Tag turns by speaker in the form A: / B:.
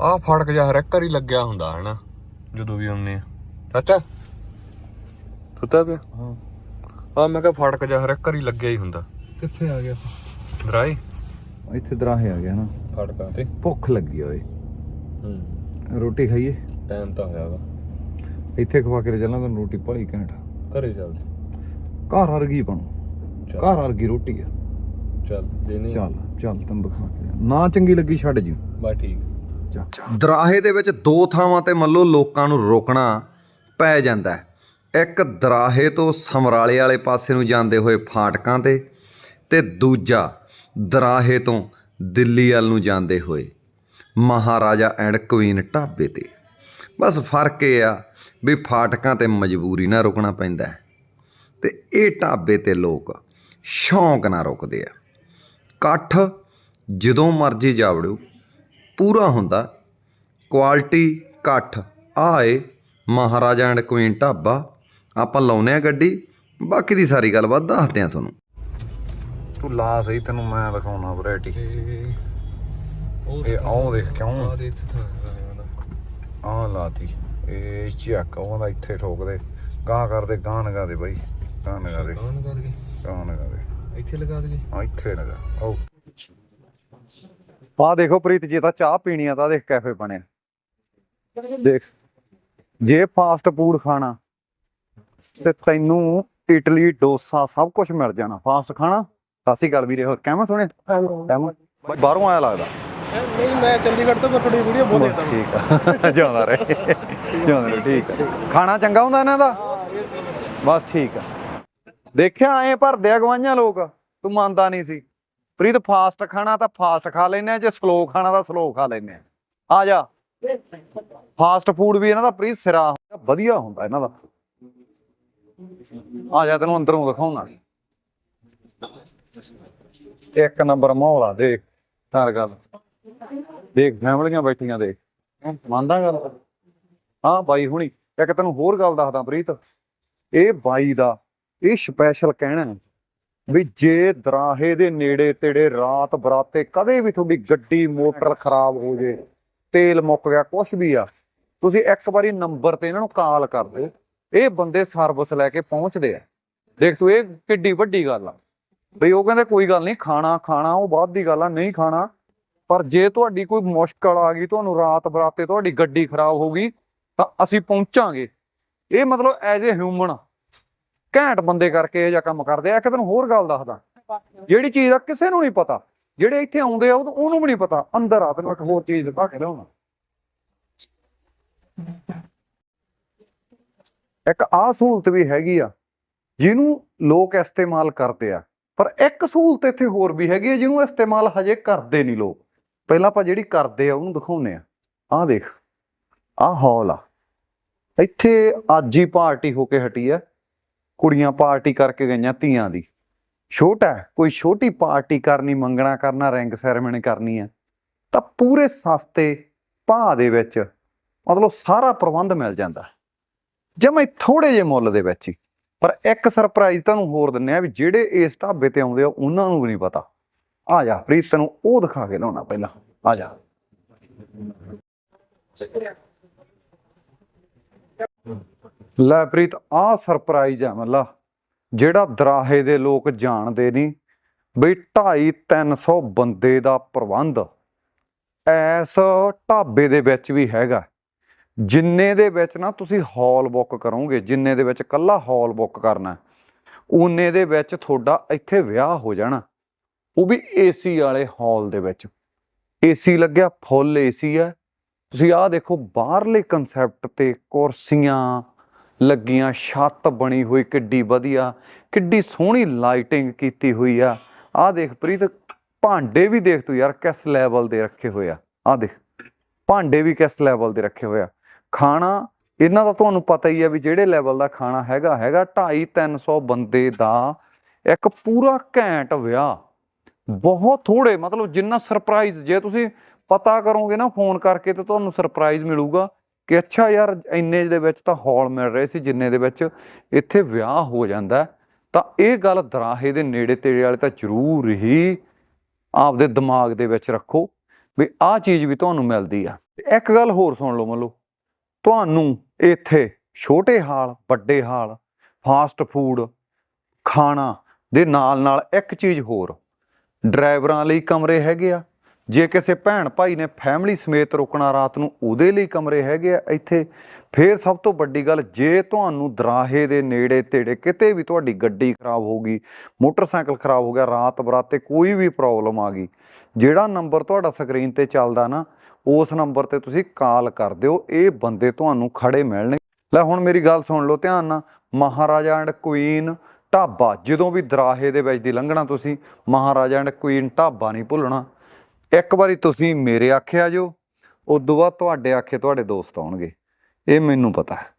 A: ਆਹ ਫੜਕ ਜਾ ਹਰ ਇੱਕ ਵਾਰੀ ਲੱਗਿਆ ਹੁੰਦਾ ਹਨਾ? ਜਦੋਂ ਵੀ ਆਉਂਦੇ ਆ। ਚਾਚਾ? ਸੁੱਤਾ ਪਿਆ?
B: ਹਾਂ।
A: ਆ ਮੈਂ ਕਿਹਾ ਫੜਕ ਜਾ ਹਰ ਇੱਕ ਵਾਰੀ ਲੱਗਿਆ ਹੀ ਹੁੰਦਾ।
B: ਕਿੱਥੇ ਆ ਗਿਆ
A: ਦਰਾਈ
B: ਇੱਥੇ ਦਰਾਹੇ ਆ ਗਿਆ ਨਾ।
A: ਫੜਕਾਂ ਤੇ।
B: ਭੁੱਖ ਲੱਗੀ ਓਏ।
A: ਹੂੰ।
B: ਰੋਟੀ ਖਾਈਏ?
A: ਟਾਈਮ ਤਾਂ ਹੋਇਆ ਵਾ।
B: ਇੱਥੇ ਖਵਾ ਕੇ ਚੱਲਾਂ ਤਾਂ ਰੋਟੀ ਭਲੀ ਘੈਂਟ।
A: ਘਰੇ ਚੱਲਦੇ।
B: ਘਰ ਵਰਗੀ ਬਣੂ। ਘਰ ਵਰਗੀ ਰੋਟੀ ਆ।
A: ਚੱਲ ਦੇਨੇ
B: ਚੱਲ ਚੱਲ ਤੈਨੂੰ ਦਿਖਾ ਕੇ। ਨਾ ਚੰਗੀ ਲੱਗੀ ਛੱਡ ਜੀ
A: ਬਸ ਠੀਕ।
C: ਦਰਾਹੇ ਦੇ ਵਿੱਚ ਦੋ ਥਾਵਾਂ ਤੇ ਮੰਨ ਲਓ ਲੋਕਾਂ ਨੂੰ ਰੋਕਣਾ ਪੈ ਜਾਂਦਾ ਇੱਕ ਦਰਾਹੇ ਤੋਂ ਸਮਰਾਲੇ ਵਾਲੇ ਪਾਸੇ ਨੂੰ ਜਾਂਦੇ ਹੋਏ ਫਾਟਕਾਂ ਤੇ ਤੇ ਦੂਜਾ ਦਰਾਹੇ ਤੋਂ ਦਿੱਲੀ ਵੱਲ ਨੂੰ ਜਾਂਦੇ ਹੋਏ ਮਹਾਰਾਜਾ ਐਂਡ ਕੁਈਨ ਢਾਬੇ ਤੇ। ਬਸ ਫ਼ਰਕ ਇਹ ਆ ਵੀ ਫਾਟਕਾਂ ਤੇ ਮਜਬੂਰੀ ਨਾਲ ਰੁਕਣਾ ਪੈਂਦਾ ਹੈ ਤੇ ਇਹ ਢਾਬੇ ਤੇ ਲੋਕ ਸ਼ੌਂਕ ਨਾਲ ਰੁਕਦੇ ਆ। ਇਕੱਠ ਜਦੋਂ ਮਰਜ਼ੀ ਜਾਵੜੋ ਪੂਰਾ ਹੁੰਦਾ। ਕੁਆਲਿਟੀ ਇਕੱਠ ਆਏ ਮਹਾਰਾਜਾ ਐਂਡ ਕੁਈਨ ਢਾਬਾ। ਆਪਾਂ ਲਾਉਨੇ ਆ ਗੱਡੀ। ਬਾਕੀ ਦੀ ਸਾਰੀ ਗੱਲਬਾਤ ਦੱਸਦੇ ਆ ਤੁਹਾਨੂੰ।
B: ਤੂੰ ਲਾ ਸਹੀ ਤੈਨੂੰ ਮੈਂ ਦਿਖਾਉਣਾ ਵੈਰਾਈਟੀ ਇਹ ਆਉਂ ਦੇਖ ਕਿਉਂ
A: ਦੇ
B: ਆਹ ਲਾਤੀ। ਇਹ ਚੱਕ ਉਹਦਾ ਇੱਥੇ ਠੋਕਦੇ। ਗਾਂ ਕਰਦੇ ਗਾਂ ਨਗਾ ਦੇ ਬਾਈ। ਗਾਂ ਨਗਾ ਦੇ। ਗਾਂ ਨਗਾ ਦੇ।
A: ਇੱਥੇ ਲਗਾ
B: ਆ ਇੱਥੇ ਨਗਾ। ਆਓ।
D: ਆ ਦੇਖੋ ਪ੍ਰੀਤ ਜੇ ਤਾਂ ਚਾਹ ਪੀਣੀ ਆ ਤਾਂ ਦੇਖ ਕੈਫੇ ਬਣਿਆ। ਦੇਖ ਜੇ ਫਾਸਟ ਫੂਡ ਖਾਣਾ ਤੇ ਤੈਨੂੰ ਇਟਲੀ ਡੋਸਾ ਸਭ ਕੁਝ ਮਿਲ ਜਾਣਾ। ਫਾਸਟ ਖਾਣਾ? ਸ਼੍ਰੀ ਅਕਾਲ ਵੀਰੇ ਹੋਰ ਕਿਵੇਂ ਸੁਣੇ ਬਾਹਰੋਂ ਆਇਆ ਲੱਗਦਾ।
E: ਨਹੀਂ ਮੈਂ ਚੰਡੀਗੜ੍ਹ ਤੋਂ ਤੁਹਾਡੀ ਵੀਡੀਓ ਬਹੁਤ ਦੇਖਦਾ।
D: ਠੀਕ ਆ। ਜਿਉਂਦਾ ਰਹੇ। ਜਿਉਂਦਾ ਰਹੇ ਠੀਕ ਆ। ਖਾਣਾ ਚੰਗਾ ਹੁੰਦਾ ਇਹਨਾਂ ਦਾ? ਬਸ ਠੀਕ ਆ। ਦੇਖਿਆ ਐ ਭਰਦੇ ਆ ਗਵਾਈਆਂ ਲੋਕ। ਤੂੰ ਮੰਨਦਾ ਨਹੀਂ ਸੀ। ਪ੍ਰੀਤ, ਫਾਸਟ ਖਾਣਾ ਤਾਂ ਫਾਸਟ ਖਾ ਲੈਨੇ ਆ, ਜੇ ਸਲੋ ਖਾਣਾ ਤਾਂ ਸਲੋ ਖਾ ਲੈਨੇ ਆ। ਆ ਜਾ। ਫਾਸਟ ਫੂਡ ਵੀ ਇਹਨਾਂ ਦਾ ਪ੍ਰੀਤ ਸਿਰਾ ਵਧੀਆ ਹੁੰਦਾ ਇਹਨਾਂ ਦਾ। ਆ ਜਾ ਤੈਨੂੰ ਅੰਦਰੋਂ ਦਿਖਾਉਣਾ। ਇੱਕ ਨੰਬਰ ਮਾਹੌਲ ਆ, ਦੇਖ, ਤਾਰ ਗੱਲ। ਦੇਖ, ਫੈਮਲੀਆਂ ਬੈਠੀਆਂ, ਦੇਖ। ਮੰਨਦਾ ਗੱਲ? ਹਾਂ, ਬਾਈ ਹੁਣੀ। ਇੱਕ ਤੈਨੂੰ ਹੋਰ ਗੱਲ ਦੱਸਦਾ ਪ੍ਰੀਤ। ਇਹ ਬਾਈ ਦਾ, ਇਹ ਸਪੈਸ਼ਲ ਕਹਿਣਾ ਵੀ ਜੇ ਦਰਾਹੇ ਦੇ ਨੇੜੇ ਤੇੜੇ ਰਾਤ ਬਰਾਤੇ ਕਦੇ ਵੀ ਤੁਹਾਡੀ ਗੱਡੀ, ਮੋਟਰ ਖਰਾਬ ਹੋ ਜੇ, ਤੇਲ ਮੁੱਕ ਗਿਆ ਕੁਝ ਵੀ ਆ, ਤੁਸੀਂ ਇੱਕ ਵਾਰੀ ਨੰਬਰ ਤੇ ਇਹਨਾਂ ਨੂੰ ਕਾਲ ਕਰ ਦਿਓ। ਇਹ ਬੰਦੇ ਸਰਵਿਸ ਲੈ ਕੇ ਪਹੁੰਚਦੇ ਆ। ਦੇਖ ਤੂੰ, ਇਹ ਕਿੱਡੀ ਵੱਡੀ ਗੱਲ ਆ। ਬਈ ਉਹ ਕਹਿੰਦੇ ਕੋਈ ਗੱਲ ਨਹੀਂ, ਖਾਣਾ ਖਾਣਾ, ਉਹ ਬਾਅਦ ਦੀ ਗੱਲ ਆ, ਨਹੀਂ ਖਾਣਾ। ਪਰ ਜੇ ਤੁਹਾਡੀ ਕੋਈ ਮੁਸ਼ਕਲ ਆ ਗਈ, ਤੁਹਾਨੂੰ ਰਾਤ ਬਰਾਤੇ ਤੁਹਾਡੀ ਗੱਡੀ ਖਰਾਬ ਹੋ ਗਈ, ਤਾਂ ਅਸੀਂ ਪਹੁੰਚਾਂਗੇ। ਇਹ ਮਤਲਬ ਐਜ਼ ਅ ਹਿਊਮਨ ਘੈਂਟ ਬੰਦੇ ਕਰਕੇ ਇਹ ਜਿਹਾ ਕੰਮ ਕਰਦੇ ਆ। ਇੱਕ ਤੈਨੂੰ ਹੋਰ ਗੱਲ ਦੱਸਦਾ। ਜਿਹੜੀ ਚੀਜ਼ ਦਾ ਕਿਸੇ ਨੂੰ ਨਹੀਂ ਪਤਾ, ਜਿਹੜੇ ਇੱਥੇ ਆਉਂਦੇ ਆ ਉਹਨੂੰ ਵੀ ਨਹੀਂ ਪਤਾ। ਅੰਦਰ ਆ, ਤੈਨੂੰ ਇੱਕ ਹੋਰ ਚੀਜ਼ ਦਿਖਾ ਕੇ ਲਿਆਉਣਾ ਇੱਕ ਆਹ ਸਹੂਲਤ ਵੀ ਹੈਗੀ ਆ, ਜਿਹਨੂੰ ਲੋਕ ਇਸਤੇਮਾਲ ਕਰਦੇ ਆ। ਪਰ ਇੱਕ ਸਹੂਲਤ ਇੱਥੇ ਹੋਰ ਵੀ ਹੈਗੀ ਆ, ਜਿਹਨੂੰ ਇਸਤੇਮਾਲ ਹਜੇ ਕਰਦੇ ਨਹੀਂ ਲੋਕ। ਪਹਿਲਾਂ ਆਪਾਂ ਜਿਹੜੀ ਕਰਦੇ ਆ, ਉਹਨੂੰ ਦਿਖਾਉਨੇ ਆ। ਆਹ ਦੇਖ, ਆਹ ਹਾਲ ਆ। ਇੱਥੇ ਅੱਜ ਹੀ ਪਾਰਟੀ ਹੋ ਕੇ ਹਟੀ ਆ। ਕੁੜੀਆਂ ਪਾਰਟੀ ਕਰਕੇ ਗਈਆਂ ਧੀਆਂ ਦੀ। ਛੋਟਾ ਕੋਈ ਛੋਟੀ ਪਾਰਟੀ ਕਰਨੀ, ਮੰਗਣਾ ਕਰਨਾ, ਰਿੰਗ ਸੈਰੇਮਨੀ ਕਰਨੀ ਹੈ, ਤਾਂ ਪੂਰੇ ਸਸਤੇ ਭਾਅ ਦੇ ਵਿੱਚ ਮਤਲਬ ਸਾਰਾ ਪ੍ਰਬੰਧ ਮਿਲ ਜਾਂਦਾ ਜਮੇ ਥੋੜੇ ਜਿਹੇ ਮੁੱਲ ਦੇ ਵਿੱਚ ਹੀ। ਪਰ ਇੱਕ ਸਰਪ੍ਰਾਈਜ਼ ਤੁਹਾਨੂੰ ਹੋਰ ਦਿੰਨੇ ਆ ਵੀ ਜਿਹੜੇ ਇਸ ਢਾਬੇ ਤੇ ਆਉਂਦੇ ਆ, ਉਹਨਾਂ ਨੂੰ ਵੀ ਨਹੀਂ ਪਤਾ। ਆ ਜਾ, ਪ੍ਰੀਤ ਤੈਨੂੰ ਉਹ ਦਿਖਾ ਕੇ ਲਾਉਣਾ ਪਹਿਲਾਂ। ਆ ਜਾ। ਲੈ ਪ੍ਰੀਤ ਆ ਸਰਪ੍ਰਾਈਜ਼ ਆ ਮੱਲਾ। ਜਿਹੜਾ ਦਰਾਹੇ ਦੇ ਲੋਕ ਜਾਣਦੇ ਨਹੀਂ ਬਈ 2.5 300 ਬੰਦੇ ਦਾ ਪ੍ਰਬੰਧ ਐਸ ਢਾਬੇ ਦੇ ਵਿੱਚ ਵੀ ਹੈਗਾ। ਜਿੰਨੇ ਦੇ ਵਿੱਚ ਨਾ ਤੁਸੀਂ ਹਾਲ ਬੁੱਕ ਕਰੋਗੇ, ਜਿੰਨੇ ਦੇ ਵਿੱਚ ਕੱਲਾ ਹਾਲ ਬੁੱਕ ਕਰਨਾ ਉਨੇ ਦੇ ਵਿੱਚ ਤੁਹਾਡਾ ਇੱਥੇ ਵਿਆਹ ਹੋ ਜਾਣਾ। ਉਹ ਵੀ ਏਸੀ ਵਾਲੇ ਹਾਲ ਦੇ ਵਿੱਚ। ਏਸੀ ਲੱਗਿਆ, ਫੁੱਲ ਏਸੀ ਹੈ। ਤੁਸੀਂ ਆਹ ਦੇਖੋ, ਬਾਹਰਲੇ ਕਨਸੈਪਟ ਤੇ ਕੁਰਸੀਆਂ ਲੱਗੀਆਂ, ਛੱਤ ਬਣੀ ਹੋਈ, ਕਿੱਡੀ ਵਧੀਆ, ਕਿੱਡੀ ਸੋਹਣੀ ਲਾਈਟਿੰਗ ਕੀਤੀ ਹੋਈ ਆ। ਆਹ ਦੇਖ ਪ੍ਰੀਤ, ਭਾਂਡੇ ਵੀ ਦੇਖ ਤੂੰ ਯਾਰ, ਕਿਸ ਲੈਵਲ ਦੇ ਰੱਖੇ ਹੋਏ ਆ। ਆਹ ਦੇਖ, ਭਾਂਡੇ ਵੀ ਕਿਸ ਲੈਵਲ ਦੇ ਰੱਖੇ ਹੋਏ ਆ। ਖਾਣਾ, ਇਹਨਾਂ ਦਾ ਤੁਹਾਨੂੰ ਪਤਾ ਹੀ ਆ ਵੀ ਜਿਹੜੇ ਲੈਵਲ ਦਾ ਖਾਣਾ ਹੈਗਾ ਹੈਗਾ 2.5 300 ਬੰਦੇ ਦਾ, ਇੱਕ ਪੂਰਾ ਘੈਂਟ ਵਿਆਹ। ਬਹੁਤ ਥੋੜੇ ਮਤਲਬ ਜਿੰਨਾ ਸਰਪ੍ਰਾਈਜ਼ ਜੇ ਤੁਸੀਂ ਪਤਾ ਕਰੋਗੇ ਨਾ ਫੋਨ ਕਰਕੇ ਤੇ ਤੁਹਾਨੂੰ ਸਰਪ੍ਰਾਈਜ਼ ਮਿਲੂਗਾ। ਕਿ ਅੱਛਾ ਯਾਰ, ਇੰਨੇ ਦੇ ਵਿੱਚ ਤਾਂ ਹਾਲ ਮਿਲ ਰਹੇ ਸੀ, ਜਿੰਨੇ ਦੇ ਵਿੱਚ ਇੱਥੇ ਵਿਆਹ ਹੋ ਜਾਂਦਾ ਤਾਂ ਇਹ ਗੱਲ ਦਰਾਹੇ ਦੇ ਨੇੜੇ ਤੇੜੇ ਵਾਲੇ ਤਾਂ ਜ਼ਰੂਰ ਹੀ ਆਪਦੇ ਦਿਮਾਗ ਦੇ ਵਿੱਚ ਰੱਖੋ ਵੀ ਆਹ ਚੀਜ਼ ਵੀ ਤੁਹਾਨੂੰ ਮਿਲਦੀ ਆ। ਇੱਕ ਗੱਲ ਹੋਰ ਸੁਣ ਲਓ ਮੰਨ ਲਓ ਤੁਹਾਨੂੰ ਇੱਥੇ ਛੋਟੇ ਹਾਲ, ਵੱਡੇ ਹਾਲ ਫਾਸਟ ਫੂਡ ਖਾਣਾ ਦੇ ਨਾਲ ਨਾਲ ਇੱਕ ਚੀਜ਼ ਹੋਰ, ਡਰਾਈਵਰਾਂ ਲਈ ਕਮਰੇ ਹੈਗੇ ਆ ਜੇ ਕਿਸੇ ਭੈਣ ਭਾਈ ਨੇ ਫੈਮਿਲੀ ਸਮੇਤ ਰੁਕਣਾ ਰਾਤ ਨੂੰ ਉਹਦੇ ਲਈ ਕਮਰੇ ਹੈਗੇ ਆ ਇੱਥੇ, ਫੇਰ ਸਭ ਤੋਂ ਵੱਡੀ ਗੱਲ ਜੇ ਤੁਹਾਨੂੰ ਦਰਾਹੇ ਦੇ ਨੇੜੇ ਤੇੜੇ ਕਿਤੇ ਵੀ ਤੁਹਾਡੀ ਗੱਡੀ ਖਰਾਬ ਹੋ ਗਈ, ਮੋਟਰਸਾਈਕਲ ਖਰਾਬ ਹੋ ਗਿਆ, ਰਾਤ ਬਰਾਤੇ ਕੋਈ ਵੀ ਪ੍ਰੋਬਲਮ ਆ ਗਈ, ਜਿਹੜਾ ਨੰਬਰ ਤੁਹਾਡਾ ਸਕਰੀਨ ਤੇ ਚੱਲਦਾ ਨਾ, ਉਸ ਨੰਬਰ ਤੇ ਤੁਸੀਂ ਕਾਲ ਕਰ ਦਿਓ, ਇਹ ਬੰਦੇ ਤੁਹਾਨੂੰ ਖੜੇ ਮਿਲਣਗੇ। ਲੈ ਹੁਣ ਮੇਰੀ ਗੱਲ ਸੁਣ ਲਓ ਧਿਆਨ ਨਾਲ, ਮਹਾਰਾਜਾ ਐਂਡ ਕੁਈਨ ਢਾਬਾ, ਜਦੋਂ ਵੀ ਦਰਾਹੇ ਦੇ ਵਿੱਚ ਦੀ ਲੰਘਣਾ ਤੁਸੀਂ, ਮਹਾਰਾਜਾ ਐਂਡ ਕੁਈਨ ਢਾਬਾ ਨਹੀਂ ਭੁੱਲਣਾ। ਇੱਕ ਵਾਰੀ ਤੁਸੀਂ ਮੇਰੇ ਆਖੇ ਆਖਿਆ ਜੋ ਉਦੋਂ ਬਾਅਦ ਤੁਹਾਡੇ ਆਖੇ ਤੁਹਾਡੇ ਦੋਸਤ ਆਉਣਗੇ। ਇਹ ਮੈਨੂੰ ਪਤਾ ਹੈ।